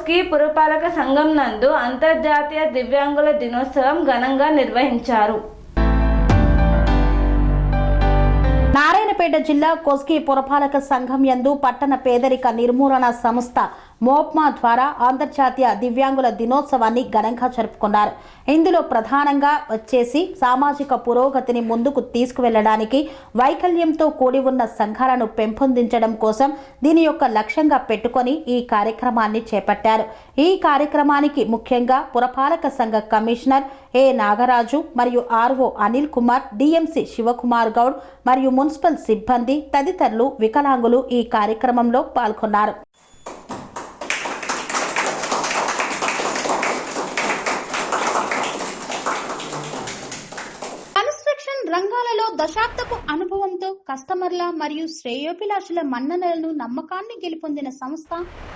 కోస్గి పురపాలక సంఘం నందు అంతర్జాతీయ దివ్యాంగుల దినోత్సవం ఘనంగా నిర్వహించారు. నారాయణపేట జిల్లా కోస్కి పురపాలక సంఘం యందు పట్టణ పేదరిక నిర్మూలన సంస్థ మోప్మా ద్వారా అంతర్జాతీయ దివ్యాంగుల దినోత్సవాన్ని ఘనంగా జరుపుకున్నారు. ఇందులో ప్రధానంగా వచ్చేసి సామాజిక పురోగతిని ముందుకు తీసుకువెళ్ళడానికి వైకల్యంతో కూడి ఉన్న సంఘాలను పెంపొందించడం కోసం దీని యొక్క లక్ష్యంగా పెట్టుకొని ఈ కార్యక్రమాన్ని చేపట్టారు. ఈ కార్యక్రమానికి ముఖ్యంగా పురపాలక సంఘ కమిషనర్ ఏ నాగరాజు మరియు ఆర్ఓ అనిల్ కుమార్ డిఎంసి శివకుమార్ గౌడ్ మరియు మున్సిపల్ సిబ్బంది తదితరులు వికలాంగులు ఈ కార్యక్రమంలో పాల్గొన్నారు. కన్స్ట్రక్షన్ రంగాలలో దశాబ్దపు అనుభవంతో కస్టమర్ల మరియు శ్రేయోభిలాషుల మన్ననలను నమ్మకాన్ని గెలుపొందిన సంస్థ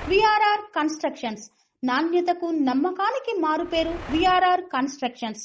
విఆర్ఆర్ కన్స్ట్రక్షన్స్. నాణ్యతకు నమ్మకానికి మారుపేరు VRR constructions.